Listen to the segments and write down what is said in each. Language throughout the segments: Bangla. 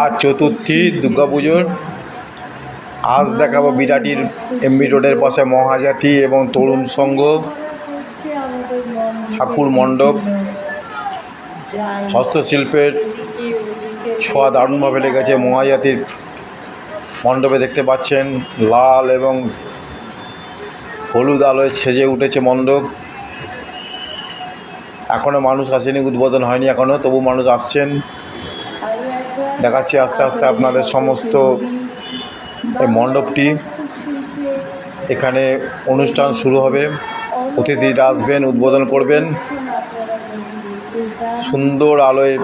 আজ চতুর্থী দুর্গাপুজোর। আজ দেখাবো বিরাটির এমবি রোডের পাশে মহাজাতি এবং তরুণ সংঘ, ঠাকুর মণ্ডপ, হস্তশিল্পের ছোঁয়া দারুণভাবে লেগেছে। মহাজাতির মণ্ডপে দেখতে পাচ্ছেন লাল এবং হলুদ আলোয় সেজে উঠেছে মণ্ডপ। এখনও মানুষ আসেনি, উদ্বোধন হয়নি এখনও তবু মানুষ আসছেন। দেখাচ্ছি আস্তে আস্তে আপনাদের সমস্ত এই মণ্ডপটি। এখানে অনুষ্ঠান শুরু হবে। অতিথিরা আসবেন, উদ্বোধন করবেন। সুন্দর আলোয়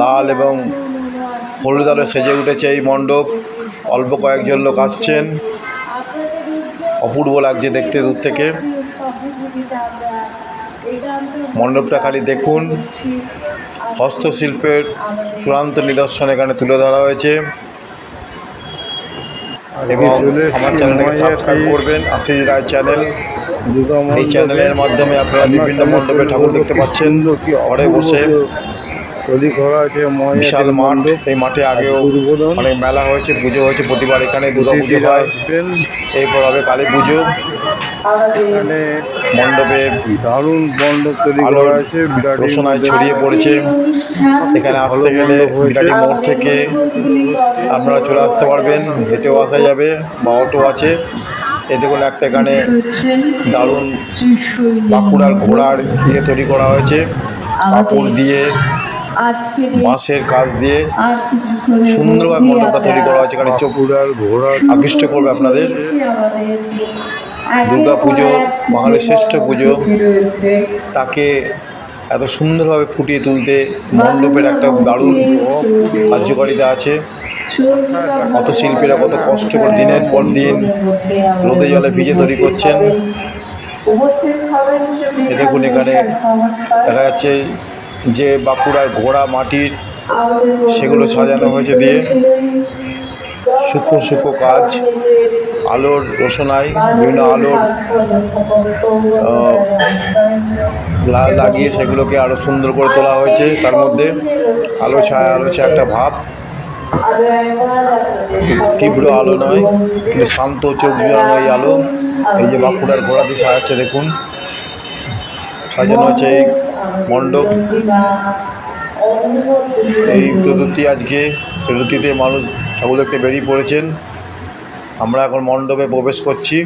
লাল এবং হলুদ আলো সেজে উঠেছে এই মণ্ডপ। অল্প কয়েকজন লোক আসছেন। অপূর্ব লাগছে দেখতে দূর থেকে। মণ্ডপটা খালি দেখুন। হস্তশিল্পের চূড়ান্ত নিদর্শন এখানে তুলে ধরা হয়েছে। এবং আমার চ্যানেলটাকে সাবস্ক্রাইব করবেন। আশিস রায় চ্যানেল এই চ্যানেলের মাধ্যমে আপনারা বিভিন্ন মণ্ডপে ঠাকুর দেখতে পাচ্ছেন। ঘরে বসে তৈরি করা আছে বিশাল মাঠ এই মাঠে আগেও অনেক মেলা হয়েছে পুজো হয়েছে প্রতিবার এখানে দুর্গা পুজো হয়। এরপর হবে কালী পুজো। এখানে মণ্ডপে দারুণ মণ্ডপ তৈরি করা আছে বিরাট রোশনায় ছড়িয়ে পড়েছে। এখানে আসতে গেলে বিরাটি মোড় থেকে আপনারা চলে আসতে পারবেন হেঁটেও আসা যাবে বা অটো আছে। এ দেখুন একটা এখানে দারুণ বাঁকুড়ার ঘোড়ার দিয়ে তৈরি করা হয়েছে। কাপড় দিয়ে বাঁশের কাজ দিয়ে সুন্দরভাবে মণ্ডপটা তৈরি করা হয়েছে। এখানে চোখ আকৃষ্ট করবে আপনাদের। দুর্গা পুজো বাঙালির শ্রেষ্ঠ পুজো। তাকে এত সুন্দরভাবে ফুটিয়ে তুলতে মণ্ডপের একটা দারুণ কার্যকারিতা আছে। কত শিল্পীরা কত কষ্ট করে দিনের পর দিন রোদে জলে ভিজে তৈরি করছেন। দেখুন এখানে দেখা যাচ্ছে যে বাঁকুড়ার ঘোড়া মাটির সেগুলো সাজানো হয়েছে দিয়ে। সূক্ষ্ম সূক্ষ্ম কাজ। আলোর রোশনাই বিভিন্ন আলোর লাগিয়ে সেগুলোকে আরও সুন্দর করে তোলা হয়েছে। তার মধ্যে আলো ছায়া আলো ছায়া একটা ভাব। তীব্র আলো নয়, কিন্তু শান্ত চোখ জোড়ানো এই আলো। এই যে বাঁকুড়ার ঘোড়া দিয়ে সাজাচ্ছে, দেখুন। সাজানো হচ্ছে এই মণ্ডপ। এই চতুর্থী আজকে, চতুর্থীতে মানুষ ঠাকুর দেখতে বেরিয়ে পড়েছেন। আমরা এখন মণ্ডপে প্রবেশ করছি।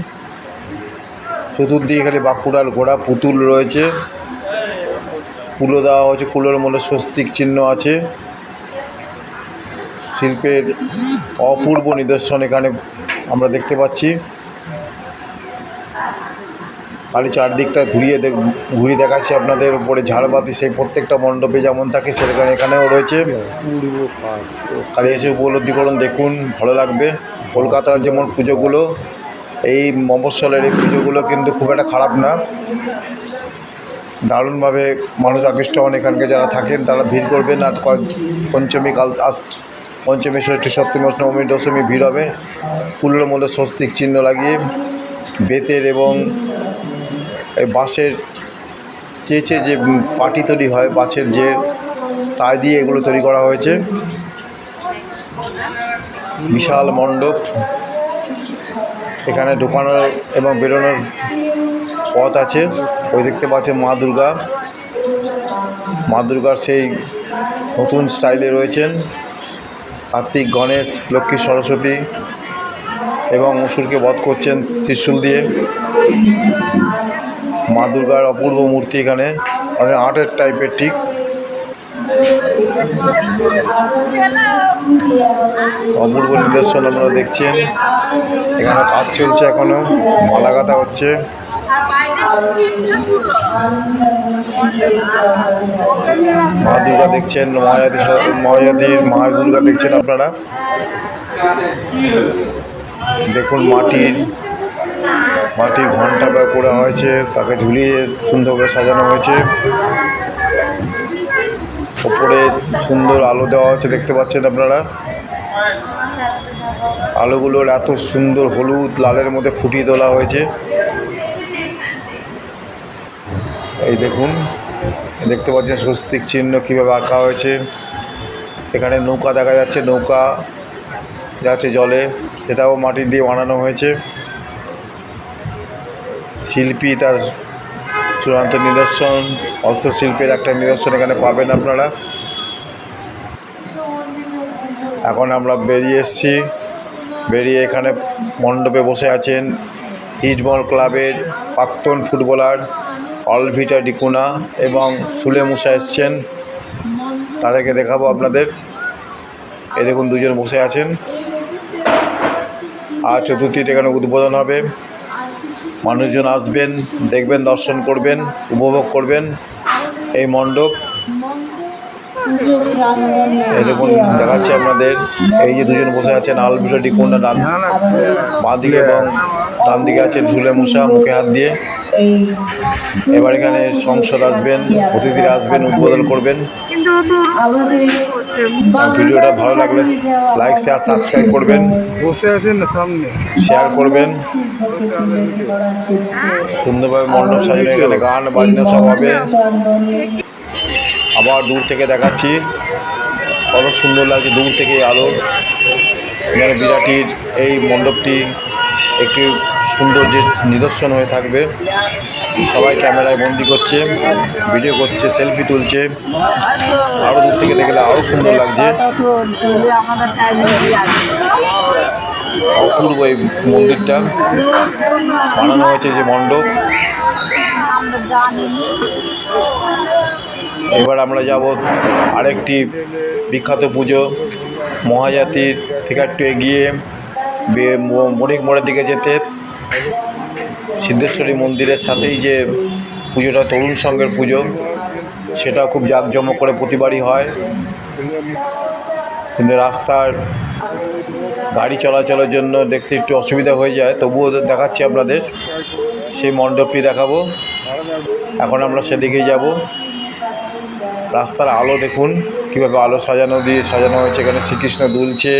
চতুর্দিকে খালি বাঁকুড়ার ঘোড়া পুতুল রয়েছে। কুলো দেওয়া হয়েছে কুলোর মধ্যে স্বস্তিক চিহ্ন আছে। শিল্পের অপূর্ব নিদর্শন এখানে আমরা দেখতে পাচ্ছি। খালি চারদিকটা ঘুরিয়ে ঘুরিয়ে দেখাচ্ছি আপনাদের উপরে। ঝাড়বাতি সেই প্রত্যেকটা মণ্ডপে যেমন থাকে সেখানে এখানেও রয়েছে। খালি এসে উপলব্ধি করুন, দেখুন, ভালো লাগবে। কলকাতার যেমন পুজোগুলো, এই মফস্বলের এই পুজোগুলো কিন্তু খুব একটা খারাপ না। দারুণভাবে মানুষ আকৃষ্ট হন এখানকে যারা থাকেন, তারা ভিড় করবেন। আজ কয়েক পঞ্চমী কাল, আজ পঞ্চমী ষষ্ঠী, সপ্তমী, অষ্টমী, দশমী ভিড় হবে। কুলোর মধ্যে স্বস্তিক চিহ্ন লাগিয়ে বেতের এবং এই বাঁশের চেয়েছে যে পাটি তৈরি হয়, বাঁশের যে তাই দিয়ে এগুলো তৈরি করা হয়েছে। বিশাল মণ্ডপ। এখানে ঢোকানোর এবং বেরোনোর পথ আছে। ওই দেখতে পাচ্ছেন মা দুর্গা। মা দুর্গার সেই নতুন স্টাইলে রয়েছেন কার্তিক, গণেশ, লক্ষ্মী, সরস্বতী এবং অসুরকে বধ করছেন ত্রিশূল দিয়ে। মা দুর্গার অপূর্ব মূর্তি এখানে। অনেক আর্টের টাইপের ঠিক। অপূর্ব নিদর্শন আপনারা দেখছেন। এখানে কাজ চলছে এখনও মালা গাঁথা হচ্ছে। মা দুর্গা দেখছেন মহাজাতি মহাজাতির মা দুর্গা দেখছেন আপনারা। দেখুন মাটির মাটির ঘণ্টা করা হয়েছে, তাকে ঝুলিয়ে সুন্দরভাবে সাজানো হয়েছে। ওপরে সুন্দর আলো দেওয়া হচ্ছে, দেখতে পাচ্ছেন আপনারা? আলোগুলোর এত সুন্দর হলুদ, লালের মধ্যে ফুটিয়ে তোলা হয়েছে। এই দেখুন, দেখতে পাচ্ছেন স্বস্তিক চিহ্ন কীভাবে আঁকা হয়েছে। এখানে নৌকা দেখা যাচ্ছে, নৌকা যাচ্ছে জলে, সেটাও মাটি দিয়ে বানানো হয়েছে। শিল্পী তার চূড়ান্ত নিদর্শন, হস্তশিল্পের একটা নিদর্শন এখানে পাবেন আপনারা। এখন আমরা বেরিয়ে এসেছি। বেরিয়ে এখানে মণ্ডপে বসে আছেন ইস্টবল ক্লাবের প্রাক্তন ফুটবলার অলভিটা ডিকুনা এবং সুলে মুসা এসছেন। তাদেরকে দেখাবো আপনাদের। এই দেখুন দুজন বসে আছেন। আর চতুর্থীতে এখানে উদ্বোধন হবে। মানুষজন আসবেন, দেখবেন, দর্শন করবেন, উপভোগ করবেন এই মণ্ডপ। এরকম দেখাচ্ছে আপনাদের, এই যে দুজন বসে আছেন, আল বিষয়টি কোনটা, ডান বাঁ দিকে এবং ডান দিকে আছেন ঝুলে মুসা মুখে হাত দিয়ে। এবার এখানে সংসদ আসবেন অতিথিরা আসবেন উদ্বোধন করবেন। ভিডিওটা ভালো লাগলে লাইক শেয়ার সাবস্ক্রাইব করবেন। বসে আছেন না সামনে? শেয়ার করবেন। সুন্দরভাবে মণ্ডপ সাজানো এখানে গান বাজনা সব হবে। আবার দূর থেকে দেখাচ্ছি। কত সুন্দর লাগছে দূর থেকে আলো। এখানে বিরাটির এই মণ্ডপটি একটি সুন্দর যে নিদর্শন হয়ে থাকবে। সবাই ক্যামেরায় বন্দি করছে, ভিডিও করছে, সেলফি তুলছে। আরও দূর থেকে দেখলে আরও সুন্দর লাগছে। অপূর্ব এই মন্দিরটা। বানানো হয়েছে যে মণ্ডপ। এবার আমরা যাব আরেকটি বিখ্যাত পুজো, মহাজাতির থেকে একটু এগিয়ে মণিক মোড়ের দিকে যেতে। সিদ্ধেশ্বরী মন্দিরের সাথেই যে পুজোটা, তরুণ সঙ্গের পুজো, সেটা খুব জাঁকজমক করে প্রতিবারই হয়। কিন্তু রাস্তার গাড়ি চলাচলের জন্য দেখতে একটু অসুবিধা হয়ে যায়। তবুও দেখাচ্ছি আপনাদের, সেই মণ্ডপটি দেখাবো। এখন আমরা সেদিকেই যাব। রাস্তার আলো দেখুন, কীভাবে আলো সাজানো দিয়ে সাজানো হয়েছে। এখানে শ্রীকৃষ্ণ দুলছে,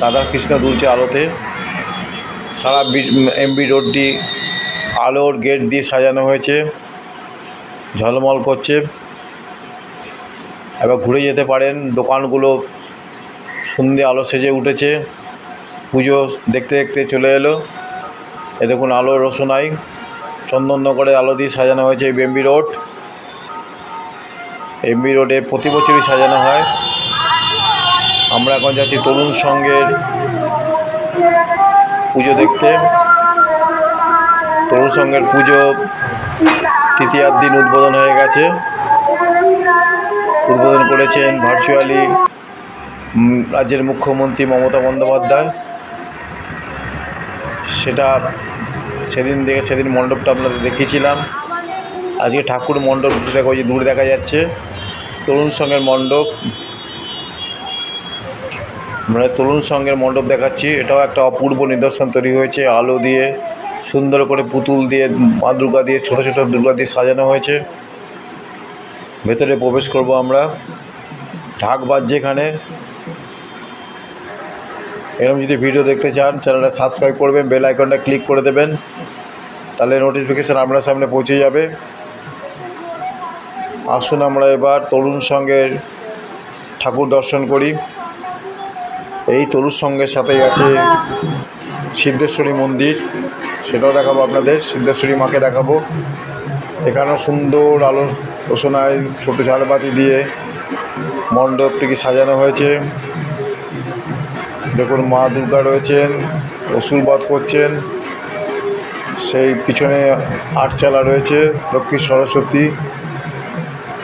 রাধাকৃষ্ণ দুলছে আলোতে। সারা এমবি রোডটি আলোর গেট দিয়ে সাজানো হয়েছে, ঝলমল করছে। এবার ঘুরে যেতে পারেন, দোকানগুলো সন্ধে আলো সেজে উঠেছে। পুজো দেখতে দেখতে চলে এলো। এ দেখুন আলো রোশনাই, চন্দননগরের আলো দিয়ে সাজানো হয়েছে এই বেম্বি রোড। এমবি রোডে প্রতি বছরই সাজানো হয়। আমরা এখন যাচ্ছি তরুণ সঙ্গের পুজো দেখতে। তরুণ সঙ্গের পুজো তৃতীয়ার দিন উদ্বোধন হয়ে গেছে। উদ্বোধন করেছেন ভার্চুয়ালি রাজ্যের মুখ্যমন্ত্রী মমতা বন্দ্যোপাধ্যায়। সেটা সেদিন দেখে সেদিন মণ্ডপটা আপনাদের দেখিয়েছিলাম। আজকে ঠাকুর মণ্ডপ দেখা যে দূরে দেখা যাচ্ছে। তরুণ সঙ্গের মণ্ডপ মানে তরুণ সঙ্গের মণ্ডপ দেখাচ্ছি। এটাও একটা অপূর্ব নিদর্শন তৈরি হয়েছে। আলো দিয়ে, সুন্দর করে পুতুল দিয়ে, মা দুর্গা দিয়ে, ছোটো ছোটো দুর্গা দিয়ে সাজানো হয়েছে। ভেতরে প্রবেশ করব আমরা। ঢাক বাজছে এখানে। এরকম যদি ভিডিও দেখতে চান, চ্যানেলটা সাবস্ক্রাইব করবেন, বেল আইকনটা ক্লিক করে দেবেন। তাহলে নোটিফিকেশান আপনার সামনে পৌঁছে যাবে। আসুন আমরা এবার তরুণ সঙ্গের ঠাকুর দর্শন করি। এই তরুণ সঙ্গের সাথেই আছে সিদ্ধেশ্বরী মন্দির। সেটাও দেখাবো আপনাদের, সিদ্ধেশ্বরী মাকে দেখাবো। এখানেও সুন্দর আলো রোশনায় ছোটো ঝাড়বাতি দিয়ে মণ্ডপটিকে সাজানো হয়েছে। দেখুন মা দুর্গা রয়েছেন, অসুর বধ করছেন। সেই পিছনে আটচালা রয়েছে, লক্ষ্মী সরস্বতী।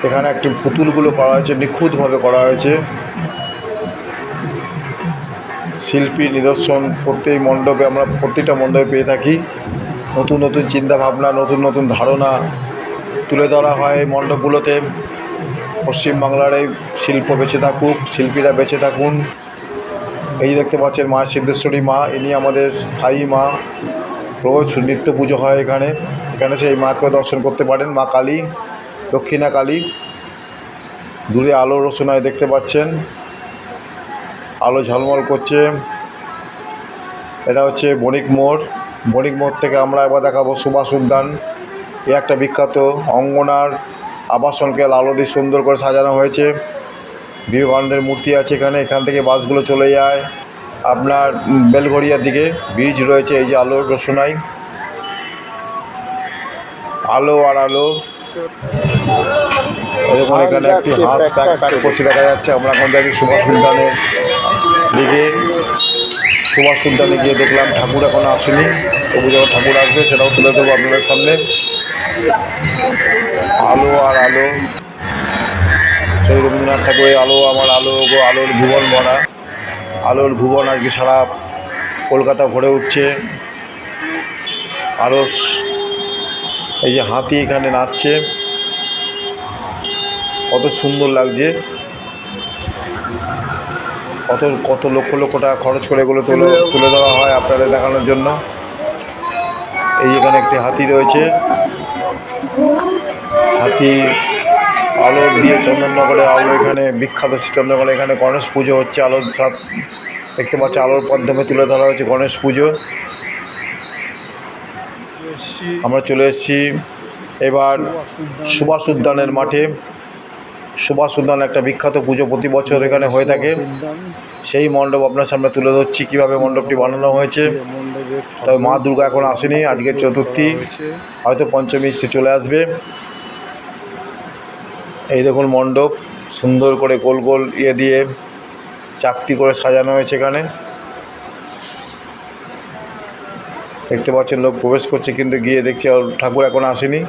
এখানে একটি পুতুলগুলো করা হয়েছে, নিখুঁতভাবে করা হয়েছে। শিল্পী নিদর্শন প্রত্যেক মণ্ডপে আমরা প্রত্যেকটা মণ্ডপে পেয়ে থাকি। নতুন নতুন চিন্তা ভাবনা নতুন নতুন ধারণা তুলে ধরা হয় মণ্ডপগুলোতে। পশ্চিমবাংলার এই শিল্প বেঁচে থাকুক, শিল্পীরা বেঁচে থাকুন। এই দেখতে পাচ্ছেন মা সিদ্ধেশ্বরী মা, ইনি আমাদের স্থায়ী মা। রোজ নিত্য পুজো হয় এখানে। এখানে সেই মাকেও দর্শন করতে পারেন, মা কালী, দক্ষিণা কালী। দূরে আলো রোশনায় দেখতে পাচ্ছেন। আলো ঝলমল করছে। এটা হচ্ছে বণিক মোড়। বণিক মোড় থেকে আমরা এবার দেখাবো সুভাষ উদ্যান। এ একটা বিখ্যাত অঙ্গনার আবাসনকে আলো দিয়ে সুন্দর করে সাজানো হয়েছে। বিবেকানন্দের মূর্তি আছে এখানে। এখান থেকে বাসগুলো চলে যায়। আপনার বেলঘড়িয়ার দিকে ব্রিজ রয়েছে, এই যে আলোর রোশনাই। আলো আর আলো। এখানে একটি হাঁস প্যাক প্যাক করছে, দেখা যাচ্ছে। আমরা এখন দেখি সুভাষ উদ্যানের দিকে সুভাষ উদ্যানে গিয়ে দেখলাম ঠাকুর এখনও আসেনি। তবু যখন ঠাকুর আসবে সেটাও তুলে দেবো আপনাদের সামনে। আলো আর আলো। সেই রবীন্দ্রনাথ ঠাকুরের আলো, আমার আলো গো, আলোর ভুবন ভরা আলোর ভুবন আজকে সারা কলকাতা ভরে উঠছে। আরও এই যে হাতি এখানে নাচছে। কত সুন্দর লাগছে। কত কত লক্ষ লক্ষ টাকা খরচ করে এগুলো তুলে তুলে দেওয়া হয় আপনাদের দেখানোর জন্য। এই এখানে একটি হাতি রয়েছে। হাতি আলো দিয়ে চন্দননগরে আলো এখানে, বিখ্যাত চন্দননগরে এখানে গণেশ পুজো হচ্ছে, আলোর সব দেখতে পাচ্ছি, আলোর মাধ্যমে তুলে ধরা হচ্ছে গণেশ পুজো। আমরা চলে এসেছি এবার সুভাষ উদ্যানের মাঠে। সুভাষ উদ্যান একটা বিখ্যাত পুজো প্রতি বছর এখানে হয়ে থাকে। সেই মণ্ডপ আপনার সামনে তুলে ধরছি, কীভাবে মণ্ডপটি বানানো হয়েছে। তবে মা দুর্গা এখন আসেনি, আজকে চতুর্থী। হয়তো পঞ্চমী চলে আসবে। এই দেখুন মণ্ডপ, সুন্দর করে গোল গোল ইয়ে দিয়ে চাকতি করে সাজানো হয়েছে এখানে। দেখতে পাচ্ছেন লোক প্রবেশ করছে, কিন্তু গিয়ে দেখছি ঠাকুর এখন আসেনি।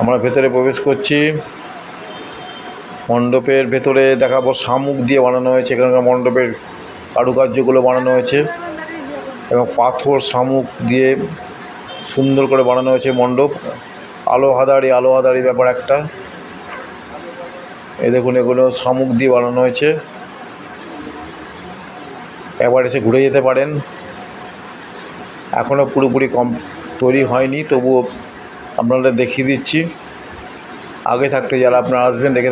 আমরা ভেতরে প্রবেশ করছি। মণ্ডপের ভেতরে দেখাবো শামুক দিয়ে বানানো হয়েছে। এখানকার মণ্ডপের কারুকার্যগুলো বানানো হয়েছে এবং পাথর, শামুক দিয়ে সুন্দর করে বানানো হয়েছে মণ্ডপ। আলো হাদারি আলো হাদারি ব্যাপার একটা। এ দেখুন, এগুলো শামুক দিয়ে বানানো হয়েছে। একবার এসে ঘুরে যেতে পারেন। এখনও পুরোপুরি কম তৈরি হয়নি, তবুও আপনাদের দেখিয়ে দিচ্ছি। আগে থাকতে যারা আপনারা আসবেন, দেখে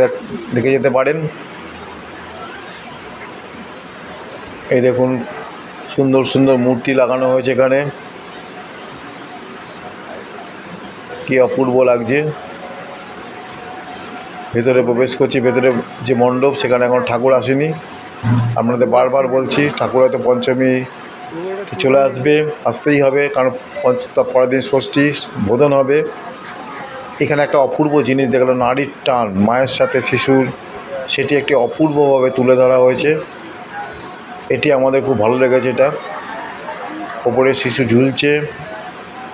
দেখে যেতে পারেন। এই দেখুন, সুন্দর সুন্দর মূর্তি লাগানো হয়েছে এখানে। কি অপূর্ব লাগছে। ভেতরে প্রবেশ করছি, ভেতরে যে মণ্ডপ, সেখানে এখন ঠাকুর আসেনি। আপনাদের বারবার বলছি, ঠাকুর হয়তো পঞ্চমী চলে আসবে, আসতেই হবে, কারণ পরের দিন ষষ্ঠী বোধন হবে। এখানে একটা অপূর্ব জিনিস দেখলাম নারীর টান, মায়ের সাথে শিশুর, সেটি একটি অপূর্বভাবে তুলে ধরা হয়েছে। এটি আমাদের খুব ভালো লেগেছে এটা। ওপরে শিশু ঝুলছে,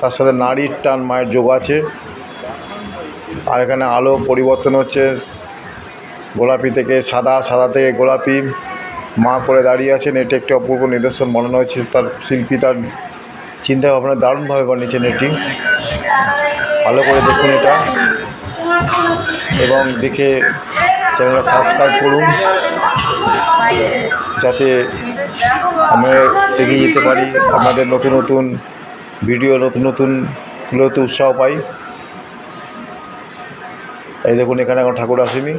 তার সাথে নারীর টান, মায়ের যোগ আছে। আর এখানে আলো পরিবর্তন হচ্ছে, গোলাপি থেকে সাদা সাদা থেকে গোলাপি। মা করে দাঁড়িয়ে আছেন, এটি একটি অপূর্ব নিদর্শন। বানানো হয়েছে তার শিল্পী, তার চিন্তা ভাবনা দারুণভাবে বানিয়েছেন এটি। ভালো করে দেখুন এটা। এবং দেখে চ্যানেলটা সাবস্ক্রাইব করুন, যাতে আমরা এগিয়ে যেতে পারি, আমাদের নতুন নতুন ভিডিও, নতুন নতুন তুলোতে উৎসাহ পাই। এই দেখুন, এখানে এখন ঠাকুর আসেনি।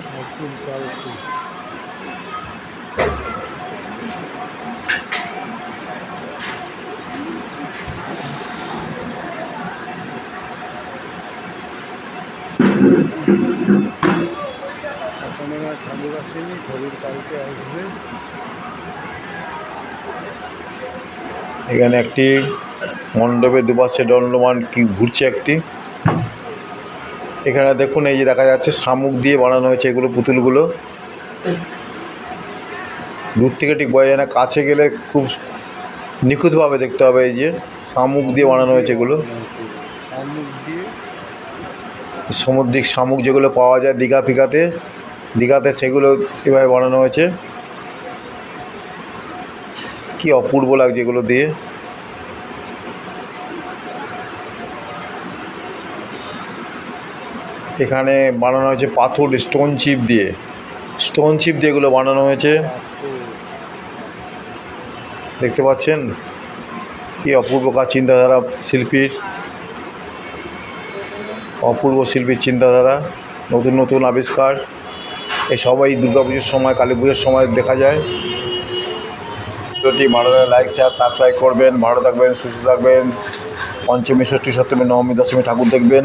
এখানে একটি মণ্ডপে দুপাশে দণ্ডমান কি ঘুরছে একটি। এখানে দেখুন, এই যে দেখা যাচ্ছে, শামুক দিয়ে বানানো হয়েছে এগুলো পুতুলগুলো। দূর থেকে ঠিক বোঝা যায় না, কাছে গেলে খুব নিখুঁতভাবে দেখতে হবে এই যে, শামুক দিয়ে বানানো হয়েছে এগুলো। শামুক দিয়ে সামুদ্রিক শামুক যেগুলো পাওয়া যায় দীঘা ফিঘাতে, দীঘাতে সেগুলো এভাবে বানানো হয়েছে। কি অপূর্ব লাগছে এগুলো দিয়ে। এখানে বানানো হয়েছে পাথর স্টোন চিপ দিয়ে। স্টোন চিপ দিয়ে এগুলো বানানো হয়েছে। দেখতে পাচ্ছেন? কি অপূর্ব কাজ চিন্তাধারা শিল্পীর। অপূর্ব শিল্পীর চিন্তাধারা, নতুন নতুন আবিষ্কার। এ সবাই পুজোর সময়, কালী পুজোর সময় দেখা যায়। ভিডিওটি ভালো লাগে লাইক শেয়ার সাবস্ক্রাইব করবেন। ভালো থাকবেন, সুস্থ থাকবেন। পঞ্চমী, ষষ্ঠী, সপ্তমী, নবমী, দশমী ঠাকুর দেখবেন।